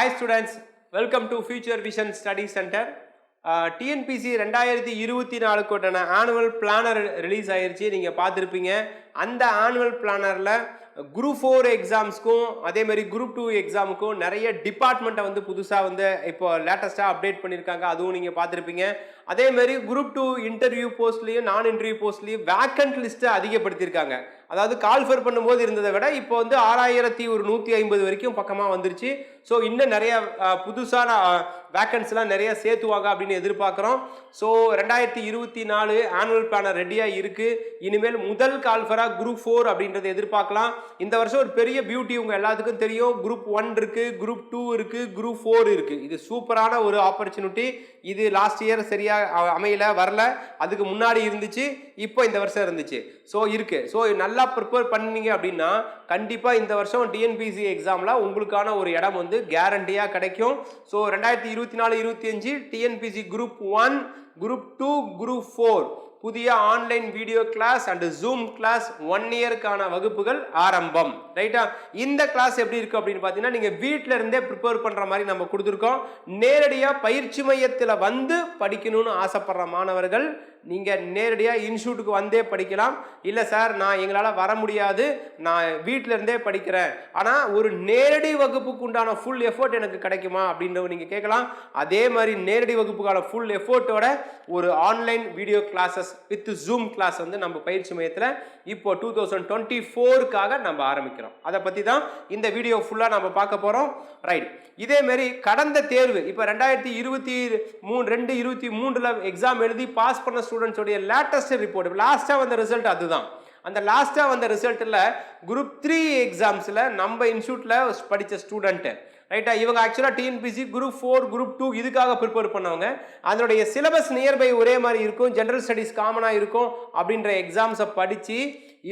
Hi students welcome to future vision study centre TNPSC ரெண்டாயிரத்தி இருபத்தி நாலுக்கோட்டான annual planar release ஆயிடுச்சு நீங்கள் பார்த்துருப்பீங்க. அந்த ஆனுவல் பிளானரில் குரூப் ஃபோர் எக்ஸாம்ஸ்க்கும் அதேமாதிரி குரூப் டூ எக்ஸாமுக்கும் நிறைய டிபார்ட்மெண்ட்டை வந்து புதுசாக வந்து இப்போ லேட்டஸ்ட்டாக அப்டேட் பண்ணியிருக்காங்க அதுவும் நீங்கள் பார்த்துருப்பீங்க. அதேமாதிரி குரூப் டூ இன்டர்வியூ போஸ்ட்லேயும் நான் இன்டர்வியூ போஸ்ட்லேயும் வேக்கண்ட் லிஸ்ட்டை அதிகப்படுத்தியிருக்காங்க. அதாவது கால்ஃபர் பண்ணும்போது இருந்ததை விட இப்போ வந்து ஆறாயிரத்தி ஒரு நூற்றி ஐம்பது வரைக்கும் பக்கமாக வந்துருச்சு. ஸோ இன்னும் நிறையா புதுசான வேக்கன்ஸ்லாம் நிறைய சேர்த்துவாங்க அப்படின்னு எதிர்பார்க்குறோம். ஸோ ரெண்டாயிரத்தி இருபத்தி நாலு ஆனுவல் பிளானர் ரெடியாக இருக்குது இனிமேல் முதல் கால்ஃபராக குரூப் ஃபோர் அப்படின்றத எதிர்பார்க்கலாம். இந்த வருஷம் ஒரு பெரிய பியூட்டி உங்கள் எல்லாத்துக்கும் தெரியும். குரூப் ஒன் இருக்குது குரூப் டூ இருக்குது குரூப் ஃபோர் இருக்குது இது சூப்பரான ஒரு ஆப்பர்ச்சுனிட்டி இது லாஸ்ட் இயர் சரியாக அமையல வரல. அதுக்கு முன்னாடி இருந்துச்சு இப்போ இந்த வருஷம் இருந்துச்சு. ஸோ இருக்குது ஸோ நல்லா ப்ரிப்பேர் பண்ணீங்க அப்படின்னா கண்டிப்பாக இந்த வருஷம் டிஎன்பிசி எக்ஸாமில் உங்களுக்கான ஒரு இடம் வந்து கேரண்டியாக கிடைக்கும். ஸோ ரெண்டாயிரத்தி இருபத்தி நாலு இருபத்தி அஞ்சு TNPSC group one group two group four புதிய online video class and Zoom class one இயருக்கான வகுப்புகள் ஆரம்பம். ரைட்டா இந்த கிளாஸ் எப்படி இருக்கு அப்படின்னு பார்த்தீங்கன்னா நீங்கள் வீட்டில் இருந்தே ப்ரிப்பேர் பண்ணுற மாதிரி நம்ம கொடுத்துருக்கோம். நேரடியாக பயிற்சி மையத்தில் வந்து படிக்கணும்னு ஆசைப்படுற மாணவர்கள் நீங்கள் நேரடியாக இன்ஸ்டியூட்டுக்கு வந்தே படிக்கலாம். இல்லை சார் நான் எங்களால் வர முடியாது. நான் வீட்டில் இருந்தே படிக்கிறேன். ஆனால் ஒரு நேரடி வகுப்புக்கு உண்டான ஃபுல் எஃபோர்ட் எனக்கு கிடைக்குமா அப்படின்றத நீங்கள் கேட்கலாம். அதே மாதிரி நேரடி வகுப்புக்கான ஃபுல் எஃபோர்ட்டோட ஒரு online video classes with Zoom class வந்து நம்ம பயிற்சி மையத்தில் இப்போ டூ தௌசண்ட் டுவெண்ட்டி ஃபோருக்காக நம்ம ஆரம்பிக்கிறோம். அதை பற்றி தான் இந்த வீடியோ ஃபுல்லாக நம்ம பார்க்க போகிறோம் ரைட் இதேமாரி கடந்த தேர்வு இப்போ ரெண்டாயிரத்தி இருபத்தி மூணு ரெண்டு இருபத்தி மூன்றில் எக்ஸாம் எழுதி பாஸ் பண்ண ஸ்டூடெண்ட்ஸோடைய லேட்டஸ்ட் ரிப்போர்ட் லாஸ்ட்டாக வந்த ரிசல்ட் அதுதான். அந்த லாஸ்ட்டாக வந்த ரிசல்ட்டில் குரூப் த்ரீ எக்ஸாம்ஸில் நம்ம இன்ஸ்டியூட்டில் படித்த ஸ்டூடெண்ட்டு ரைட்டா இவங்க ஆக்சுவலாக TNPSC group four group two இதுக்காக ப்ரிப்பேர் பண்ணவங்க. அதனுடைய சிலபஸ் நியர்பை ஒரே மாதிரி இருக்கும். ஜென்ரல் ஸ்டடீஸ் காமனாக இருக்கும் அப்படின்ற எக்ஸாம்ஸை படித்து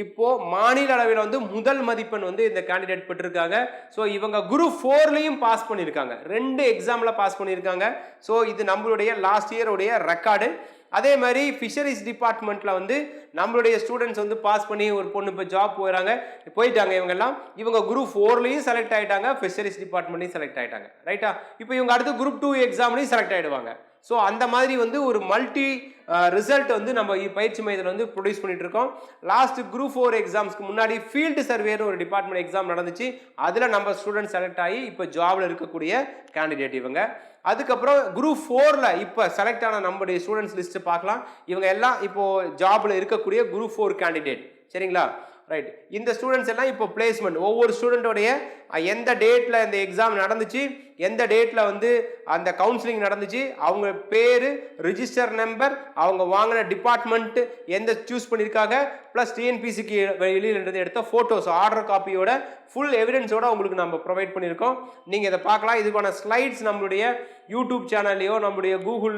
இப்போது மாநில அளவில் வந்து முதல் மதிப்பெண் வந்து இந்த கேண்டிடேட் பெற்றிருக்காங்க. ஸோ இவங்க குரூப் ஃபோர்லேயும் பாஸ் பண்ணியிருக்காங்க. ரெண்டு எக்ஸாமில் பாஸ் பண்ணியிருக்காங்க. ஸோ இது நம்மளுடைய லாஸ்ட் இயருடைய ரெக்கார்டு அதே மாதிரி ஃபிஷரிஸ் டிபார்ட்மெண்ட்டில் வந்து நம்மளுடைய ஸ்டூடெண்ட்ஸ் வந்து பாஸ் பண்ணி ஒரு பொண்ணு இப்போ ஜாப் போயிடறாங்க போயிட்டாங்க இவங்கெல்லாம். இவங்க குரூப் ஃபோர்லேயும் செலக்ட் ஆகிட்டாங்க ஃபிஷரிஸ் டிபார்ட்மெண்ட்லையும் செலக்ட் ஆகிட்டாங்க ரைட்டா இப்போ இவங்க அடுத்து குரூப் டூ எக்ஸாம்லையும் செலக்ட் ஆகிடுவாங்க ஸோ அந்த மாதிரி வந்து ஒரு மல்டி ரிசல்ட் வந்து நம்ம பயிற்சி மையத்தில் வந்து ப்ரொடியூஸ் பண்ணிட்டு இருக்கோம் லாஸ்ட் குரூப் ஃபோர் எக்ஸாம்ஸ்க்கு முன்னாடி ஃபீல்டு சர்வேன்னு ஒரு டிபார்ட்மெண்ட் எக்ஸாம் நடந்துச்சு. அதில் நம்ம ஸ்டூடெண்ட் செலக்ட் ஆகி இப்போ ஜாபில் இருக்கக்கூடிய கேண்டிடேட் இவங்க. அதுக்கப்புறம் குரூப் ஃபோரில் இப்போ செலக்ட் ஆன நம்முடைய ஸ்டூடெண்ட்ஸ் லிஸ்ட்டு பார்க்கலாம். இவங்க எல்லாம் இப்போது ஜாபில் இருக்கக்கூடிய குரூப் ஃபோர் கேண்டிடேட் சரிங்களா? ரைட் இந்த ஸ்டூடெண்ட்ஸ் எல்லாம் இப்போ பிளேஸ்மெண்ட் ஒவ்வொரு ஸ்டூடெண்ட்டோடைய எந்த டேட்டில் இந்த எக்ஸாம் நடந்துச்சு எந்த டேட்டில் வந்து அந்த கவுன்சிலிங் நடந்துச்சு அவங்க பேர் ரிஜிஸ்டர் நம்பர் அவங்க வாங்கின டிபார்ட்மெண்ட்டு எந்த சூஸ் பண்ணியிருக்காங்க ப்ளஸ் டிஎன்பிசிக்கு வெளியிலன்றது எடுத்த ஃபோட்டோஸ் ஆர்டர் காப்பியோட ஃபுல் எவிடன்ஸோட உங்களுக்கு நம்ம ப்ரொவைட் பண்ணியிருக்கோம் நீங்கள் இதை பார்க்கலாம். இதுக்கான ஸ்லைட்ஸ் நம்மளுடைய யூடியூப் சேனல்லையோ நம்மளுடைய கூகுள்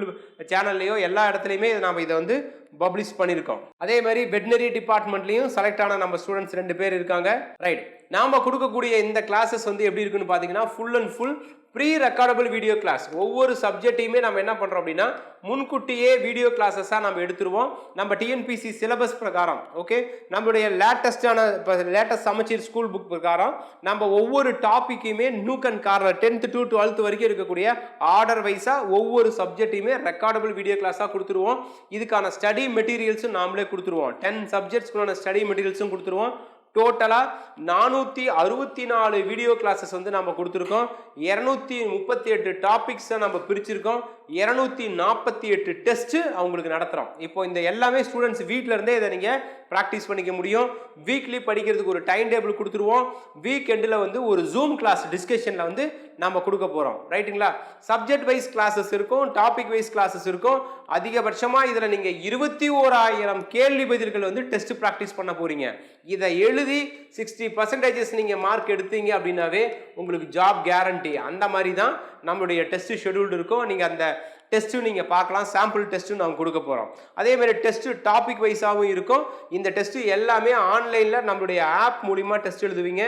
சேனல்லையோ எல்லா இடத்துலையுமே நம்ம இதை வந்து பப்ளிஷ் பண்ணியிருக்கோம் அதே மாதிரி வெட்டினரி டிபார்ட்மெண்ட்லையும் செலக்ட் ஆன நம்ம ஸ்டூடெண்ட்ஸ் ரெண்டு பேர் இருக்காங்க. ரைட் நாம் கொடுக்கக்கூடிய இந்த கிளாஸஸ் வந்து எப்படி இருக்குன்னு பார்த்தீங்கன்னா full and full free recordable video class ஒவ்வொரு சப்ஜெக்டையுமே நம்ம என்ன பண்ணுறோம் அப்படின்னா முன்கூட்டியே வீடியோ கிளாஸஸாக நம்ம எடுத்துருவோம். நம்ம டிஎன்பிசி சிலபஸ் பிரகாரம் ஓகே நம்மளுடைய லேட்டஸ்டான இப்போ லேட்டஸ்ட் சமச்சீர் ஸ்கூல் புக் பிரகாரம் நம்ம ஒவ்வொரு டாப்பிக்கையுமே nook and corner tenth to twelfth வரைக்கும் இருக்கக்கூடிய ஆர்டர் வைஸாக ஒவ்வொரு சப்ஜெக்டையுமே ரெக்கார்டபிள் வீடியோ கிளாஸாக கொடுத்துருவோம். இதுக்கான ஸ்டடி மெட்டீரியல்ஸும் நாமளே கொடுத்துருவோம். டென் சப்ஜெக்ட்ஸ்க்குள்ளான ஸ்டடி மெட்டீரியல்ஸும் கொடுத்துருவோம். டோட்டலாக நானூற்றி அறுபத்தி நாலு வீடியோ கிளாஸஸ் வந்து நம்ம கொடுத்துருக்கோம். இரநூத்தி முப்பத்தி எட்டு டாபிக்ஸை நம்ம பிரிச்சிருக்கோம். இரநூத்தி நாற்பத்தி எட்டு டெஸ்ட்டு அவங்களுக்கு நடத்துகிறோம் இப்போ இந்த எல்லாமே ஸ்டூடெண்ட்ஸ் வீட்டில் இருந்தே இதை நீங்கள் ப்ராக்டிஸ் பண்ணிக்க முடியும். வீக்லி படிக்கிறதுக்கு ஒரு டைம் டேபிள் கொடுத்துருவோம். வீக் எண்டில் வந்து ஒரு ஜூம் கிளாஸ் டிஸ்கஷனில் வந்து நம்ம கொடுக்க போகிறோம் ரைட்டுங்களா சப்ஜெக்ட் வைஸ் கிளாஸஸ் இருக்கும் டாபிக் வைஸ் கிளாஸஸ் இருக்கும். அதிகபட்சமாக இதில் நீங்கள் இருபத்தி ஓராயிரம் கேள்வி பதில்கள் வந்து டெஸ்ட் ப்ராக்டிஸ் பண்ண போகிறீங்க இதை எழுதி சிக்ஸ்டி பர்சன்டேஜஸ் நீங்கள் மார்க் எடுத்தீங்க அப்படின்னாவே உங்களுக்கு ஜாப் கேரண்டி அந்த மாதிரி தான் நம்மளுடைய டெஸ்ட்டு ஷெடியூல்டு இருக்கும் நீங்கள் அந்த டெஸ்ட்டும் நீங்கள் பார்க்கலாம். சாம்பிள் டெஸ்ட்டும் நாங்கள் கொடுக்க போகிறோம் அதே மாதிரி டெஸ்ட்டு டாபிக் வைஸாகவும் இருக்கும். இந்த டெஸ்ட்டு எல்லாமே ஆன்லைனில் நம்மளுடைய ஆப் மூலிமா டெஸ்ட் எழுதுவீங்க.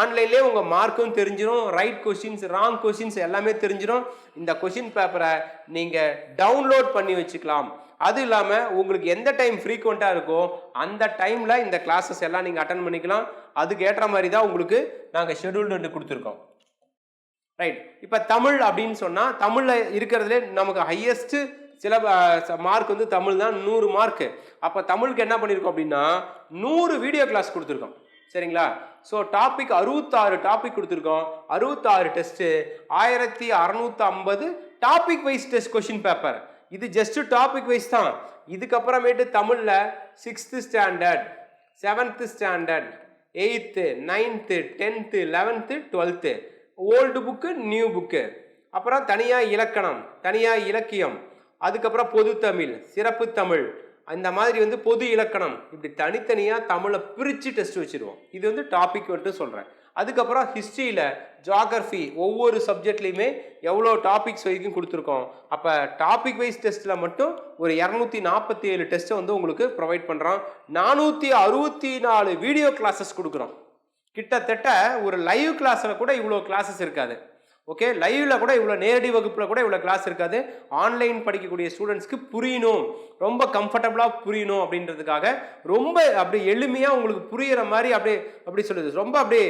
ஆன்லைன்லேயே உங்கள் மார்க்கும் தெரிஞ்சிடும் ரைட் கொஷின்ஸ் ராங் கொஷின்ஸ் எல்லாமே தெரிஞ்சிடும் இந்த கொஷின் பேப்பரை நீங்கள் டவுன்லோட் பண்ணி வச்சுக்கலாம். அது இல்லாமல் உங்களுக்கு எந்த டைம் ஃப்ரீக்வெண்ட்டாக இருக்கோ அந்த டைமில் இந்த கிளாஸஸ் எல்லாம் நீங்கள் அட்டன் பண்ணிக்கலாம். அதுக்கு ஏற்ற மாதிரி தான் உங்களுக்கு நாங்கள் ஷெடியூல்டு கொடுத்துருக்கோம். ரைட் இப்போ தமிழ் அப்படின்னு சொன்னால் தமிழில் இருக்கிறதுலே நமக்கு ஹையஸ்ட்டு சில மார்க் வந்து தமிழ் தான் நூறு மார்க்கு அப்போ தமிழுக்கு என்ன பண்ணியிருக்கோம் அப்படின்னா நூறு வீடியோ கிளாஸ் கொடுத்துருக்கோம். சரிங்களா? ஸோ டாபிக் அறுபத்தாறு டாபிக் கொடுத்துருக்கோம். அறுபத்தாறு டெஸ்ட்டு ஆயிரத்தி அறநூற்றி ஐம்பது topic wise test question paper இது ஜஸ்ட் டாபிக் வைஸ் தான். இதுக்கப்புறமேட்டு தமிழில் sixth standard seventh standard eighth ninth tenth eleventh twelfth old book new book. அப்புறம் தனியாக இலக்கணம் தனியாக இலக்கியம். அதுக்கப்புறம் பொது தமிழ் சிறப்பு தமிழ். அந்த மாதிரி வந்து பொது இலக்கணம். இப்படி தனித்தனியாக தமிழை பிரித்து டெஸ்ட் வச்சுருவோம். இது வந்து டாபிக் வந்துட்டு சொல்கிறேன் அதுக்கப்புறம் ஹிஸ்ட்ரியில் ஜாகிரஃபி ஒவ்வொரு சப்ஜெக்ட்லேயுமே எவ்வளோ டாபிக்ஸ் வரைக்கும் கொடுத்துருக்கோம். அப்போ டாபிக் வைஸ் டெஸ்ட்டில் மட்டும் ஒரு இரநூத்தி நாற்பத்தி ஏழு டெஸ்ட்டை வந்து உங்களுக்கு ப்ரொவைட் பண்ணுறோம் நானூற்றி அறுபத்தி நாலு வீடியோ கிளாஸஸ் கொடுக்குறோம். கிட்டத்தட்ட ஒரு லைவ் கிளாஸில் கூட இவ்வளோ கிளாஸஸ் இருக்காது. ஓகே லைவில் கூட இவ்வளோ நேரடி வகுப்பில் கூட இவ்வளோ கிளாஸ் இருக்காது. ஆன்லைன் படிக்கக்கூடிய ஸ்டூடெண்ட்ஸ்க்கு புரியணும். ரொம்ப கம்ஃபர்டபுளாக புரியணும் அப்படின்றதுக்காக ரொம்ப அப்படி எளிமையாக உங்களுக்கு புரிகிற மாதிரி அப்படியே அப்படி சொல்லுது. ரொம்ப அப்படியே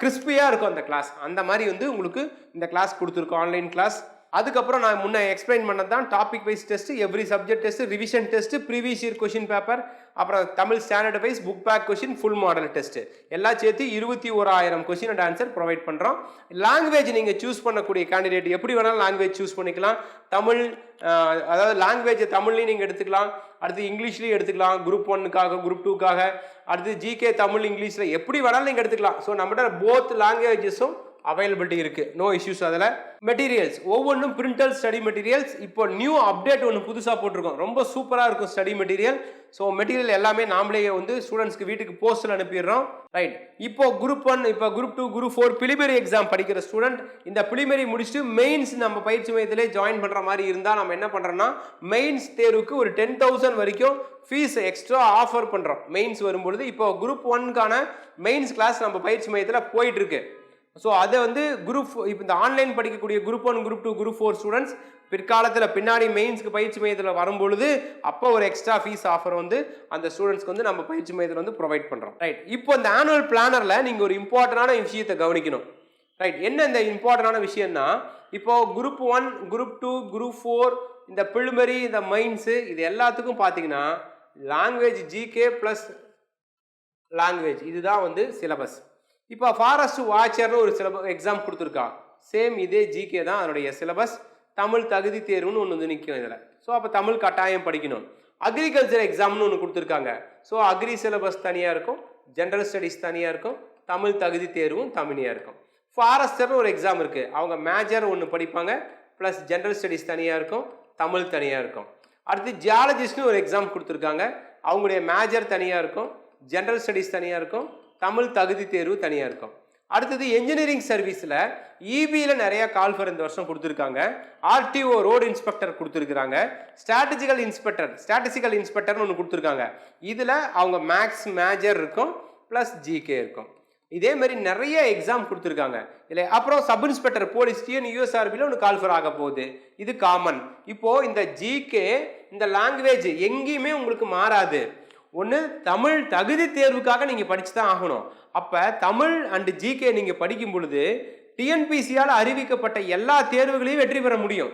கிறிஸ்பியாக இருக்கும் அந்த கிளாஸ் அந்த மாதிரி வந்து உங்களுக்கு இந்த கிளாஸ் கொடுத்துருக்கோம். ஆன்லைன் கிளாஸ் அதுக்கப்புறம் நான் முன்ன எக்ஸ்பிளைன் பண்ணது தான் topic wise test every subject test revision test previous year question paper அப்புறம் Tamil standard wise book back question full model test எல்லாம் சேர்த்து இருபத்தி ஓராயிரம் கொஷினோட ஆன்சர் ப்ரொவைட் பண்ணுறோம் லாங்குவேஜ் நீங்கள் சூஸ் பண்ணக்கூடிய கேண்டிடேட் எப்படி வேணாலும் லாங்குவேஜ் சூஸ் பண்ணிக்கலாம். தமிழ் அதாவது லாங்குவேஜை தமிழ்லையும் நீங்கள் எடுத்துக்கலாம். அடுத்து இங்கிலீஷ்லேயும் எடுத்துக்கலாம். குரூப் ஒன்னுக்காக குரூப் டூக்காக அடுத்து ஜிகே தமிழ் இங்கிலீஷில் எப்படி வேணாலும் நீங்கள் எடுத்துக்கலாம். ஸோ நம்மகிட்ட போத் லாங்குவேஜஸும் அவைலபிலிட்டி இருக்குது நோ இஷ்யூஸ் அதில். மெட்டீரியல்ஸ் ஒவ்வொன்றும் பிரிண்டல் ஸ்டடி மெட்டீரியல்ஸ் இப்போ நியூ அப்டேட் ஒன்று புதுசாக போட்டிருக்கோம். ரொம்ப சூப்பராக இருக்கும் ஸ்டடி மெட்டீரியல் ஸோ மெட்டீரியல் எல்லாமே நாமளே வந்து ஸ்டூடெண்ட்ஸ்க்கு வீட்டுக்கு போஸ்டில் அனுப்பிடுறோம். ரைட் இப்போ குரூப் ஒன் இப்போ group two group four preliminary exam படிக்கிற ஸ்டூடெண்ட் இந்த பிலிமரி முடிச்சுட்டு மெயின்ஸ் நம்ம பயிற்சி மையத்திலே ஜாயின் பண்ணுற மாதிரி இருந்தால் நம்ம என்ன பண்ணுறோன்னா மெயின்ஸ் தேர்வுக்கு ஒரு டென் தௌசண்ட் வரைக்கும் ஃபீஸ் எக்ஸ்ட்ரா ஆஃபர் பண்ணுறோம் மெயின்ஸ் வரும்பொழுது இப்போ குரூப் ஒன்க்கான மெயின்ஸ் கிளாஸ் நம்ம பயிற்சி மையத்தில் போயிட்டுருக்கு ஸோ அதை வந்து குரூப் இப்போ இந்த ஆன்லைன் படிக்கக்கூடிய group one group two group four students பிற்காலத்தில் பின்னாடி மெயின்ஸ்க்கு பயிற்சி மையத்தில் வரும்பொழுது அப்போ ஒரு எக்ஸ்ட்ரா ஃபீஸ் ஆஃபர் வந்து அந்த ஸ்டூடெண்ட்ஸ்க்கு வந்து நம்ம பயிற்சி மையத்தில் வந்து ப்ரொவைட் பண்ணுறோம் ரைட் இப்போ இந்த ஆனுவல் பிளானரில் நீங்கள் ஒரு இம்பார்ட்டண்டான விஷயத்தை கவனிக்கணும். ரைட் என்ன இந்த இம்பார்ட்டண்டான விஷயம்னா இப்போ group one group two group four இந்த பிலிமரி இந்த மைன்ஸு இது எல்லாத்துக்கும் பார்த்தீங்கன்னா லாங்குவேஜ் ஜிகே ப்ளஸ் லாங்குவேஜ் இதுதான் வந்து சிலபஸ் இப்போ ஃபாரஸ்ட் வாட்சர்னு ஒரு சிலபஸ் எக்ஸாம் கொடுத்துருக்கா சேம் இதே ஜிகே தான் அதனுடைய சிலபஸ் தமிழ் தகுதி தேர்வுன்னு ஒன்று வந்து நிற்கும் இதில். ஸோ அப்போ தமிழ் கட்டாயம் படிக்கணும். அக்ரிகல்ச்சர் எக்ஸாம்னு ஒன்று கொடுத்துருக்காங்க. ஸோ அக்ரி சிலபஸ் தனியாக இருக்கும் ஜென்ரல் ஸ்டடீஸ் தனியாக இருக்கும் தமிழ் தகுதி தேர்வும் தமிழியாக இருக்கும். ஃபாரஸ்டர்னு ஒரு எக்ஸாம் இருக்குது அவங்க மேஜர் ஒன்று படிப்பாங்க ப்ளஸ் ஜென்ரல் ஸ்டடீஸ் தனியாக இருக்கும் தமிழ் தனியாக இருக்கும். அடுத்து ஜியாலஜிஸ்ட்னு ஒரு எக்ஸாம் கொடுத்துருக்காங்க. அவங்களுடைய மேஜர் தனியாக இருக்கும் ஜென்ரல் ஸ்டடீஸ் தனியாக இருக்கும் தமிழ் தகுதி தேர்வு தனியாக இருக்கும். அடுத்தது என்ஜினியரிங் சர்வீஸில் இபியில் நிறைய கால் ஃபர் இந்த வருஷம் கொடுத்துருக்காங்க. ஆர்டிஓ ரோடு இன்ஸ்பெக்டர் கொடுத்துருக்குறாங்க. ஸ்ட்ராட்டஜிக்கல் இன்ஸ்பெக்டர் ஸ்ட்ராட்டஜிக்கல் இன்ஸ்பெக்டர்னு ஒன்று கொடுத்துருக்காங்க. இதில் அவங்க மேக்ஸ் மேஜர் இருக்கும் ப்ளஸ் ஜிகே இருக்கும். இதே மாதிரி நிறைய எக்ஸாம் கொடுத்துருக்காங்க. இல்லை அப்புறம் சப் இன்ஸ்பெக்டர் போலீஸ் டிஎன் யூஎஸ்ஆர்பியில் ஒன்று கால்ஃபர் ஆக போகுது. இது காமன் இப்போது இந்த ஜிகே இந்த லாங்குவேஜ் எங்கேயுமே உங்களுக்கு மாறாது. ஒன்று தமிழ் தகுதி தேர்வுக்காக நீங்கள் படித்து தான் ஆகணும். அப்போ தமிழ் அண்டு ஜிகே நீங்கள் படிக்கும் பொழுது டிஎன்பிசியால் அறிவிக்கப்பட்ட எல்லா தேர்வுகளையும் வெற்றி பெற முடியும்.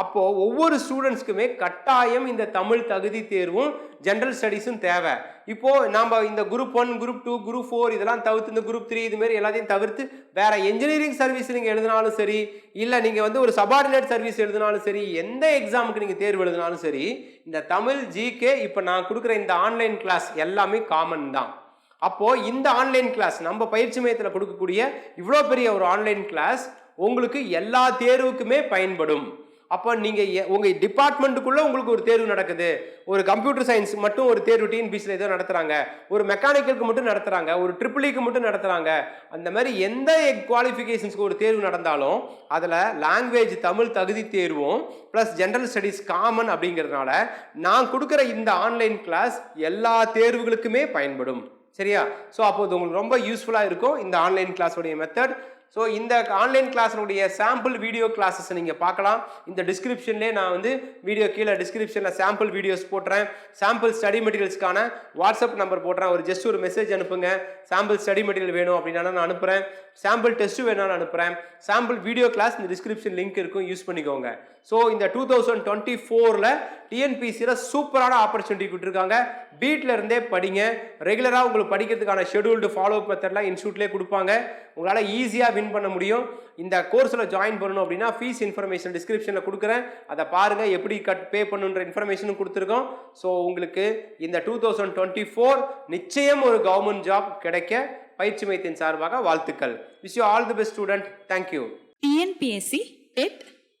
அப்போ ஒவ்வொரு ஸ்டூடெண்ட்ஸ்க்குமே கட்டாயம் இந்த தமிழ் தகுதி தேர்வும் ஜென்ரல் ஸ்டடீஸும் தேவை. இப்போ நாம் இந்த group one group two group four இதெல்லாம் தவிர்த்து இந்த குரூப் த்ரீ இது மாதிரி எல்லாத்தையும் தவிர்த்து வேற என்ஜினியரிங் சர்வீஸ் நீங்கள் எழுதினாலும் சரி இல்லை நீங்கள் வந்து ஒரு சபார்டினேட் சர்வீஸ் எழுதினாலும் சரி எந்த எக்ஸாமுக்கு நீங்கள் தேர்வு எழுதினாலும் சரி இந்த தமிழ் ஜிகே இப்போ நான் கொடுக்குற இந்த ஆன்லைன் கிளாஸ் எல்லாமே காமன் தான். அப்போது இந்த ஆன்லைன் கிளாஸ் நம்ம பயிற்சி மையத்தில் கொடுக்கக்கூடிய இவ்வளோ பெரிய ஒரு ஆன்லைன் கிளாஸ் உங்களுக்கு எல்லா தேர்வுக்குமே பயன்படும். அப்போ நீங்கள் உங்கள் டிபார்ட்மெண்ட்டுக்குள்ளே உங்களுக்கு ஒரு தேர்வு நடக்குது. ஒரு கம்ப்யூட்டர் சயின்ஸ் மட்டும் ஒரு தேர்வு டிஎன்பிசியில் ஏதோ நடத்துகிறாங்க ஒரு மெக்கானிக்கலுக்கு மட்டும் நடத்துகிறாங்க ஒரு ட்ரிபிளிக்கு e மட்டும் நடத்துகிறாங்க அந்த மாதிரி எந்த குவாலிஃபிகேஷன்ஸ்க்கு ஒரு தேர்வு நடந்தாலும் அதில் லாங்குவேஜ் தமிழ் தகுதி தேர்வும் ப்ளஸ் ஜென்ரல் ஸ்டடீஸ் காமன் அப்படிங்கிறதுனால நான் கொடுக்குற இந்த ஆன்லைன் கிளாஸ் எல்லா தேர்வுகளுக்குமே பயன்படும். சரியா? ஸோ அப்போது உங்களுக்கு ரொம்ப யூஸ்ஃபுல்லாக இருக்கும். இந்த ஆன்லைன் கிளாஸோடைய மெத்தட் ஸோ இந்த ஆன்லைன் கிளாஸினுடைய சாம்பிள் வீடியோ கிளாஸஸ் நீங்கள் பார்க்கலாம். இந்த டிஸ்கிரிப்ஷன்லேயே நான் வந்து வீடியோ கீழே டிஸ்கிரிப்ஷனில் சாம்பிள் வீடியோஸ் போட்டுறேன். சாம்பிள் ஸ்டடி மெட்டீரியல்ஸ்க்கான வாட்ஸ்அப் நம்பர் போடுறேன் ஒரு ஜஸ்ட் ஒரு மெசேஜ் அனுப்புங்க. சாம்பிள் ஸ்டடி மெட்டீரியல் வேணும் அப்படின்னா நான் அனுப்புகிறேன் சாம்பிள் டெஸ்ட்டு வேணாலும் அனுப்புகிறேன் சாம்பிள் வீடியோ கிளாஸ் இந்த டிஸ்கிரிப்ஷன் லிங்க் இருக்கும். யூஸ் பண்ணிக்கோங்க. ஸோ இந்த டூ தௌசண்ட் டுவெண்ட்டி ஃபோரில் டிஎன்பிசியில் சூப்பரான ஆப்பர்ச்சுனிட்டி கொடுத்துருக்காங்க. வீட்டில் இருந்தே படிங்க. ரெகுலராக உங்களுக்கு படிக்கிறதுக்கான ஷெடியூல்டு ஃபாலோ அப் மெத்தட்லாம் இன்ஸ்டியூட்லேயே கொடுப்பாங்க. உங்களால் ஈஸியாக வின் பண்ண முடியும். இந்த கோர்ஸில் ஜாயின் பண்ணணும் அப்படின்னா ஃபீஸ் இன்ஃபர்மேஷன் டிஸ்கிரிப்ஷனில் கொடுக்குறேன். அதை பாருங்கள் எப்படி கட் பே பண்ணுன்ற இன்ஃபர்மேஷனும் கொடுத்துருக்கோம். ஸோ உங்களுக்கு இந்த டூ தௌசண்ட் டுவெண்ட்டி ஃபோர் நிச்சயம் ஒரு கவர்மெண்ட் ஜாப் கிடைக்க பயிற்சி மையத்தின் சார்பாக வாழ்த்துக்கள். Wish you all the best student thank you TNPSC TET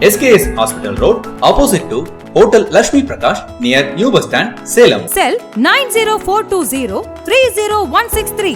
SKS Hospital Road, opposite to Hotel Lakshmi Prakash, near New Bus Stand, Salem. Cell 90420 30163.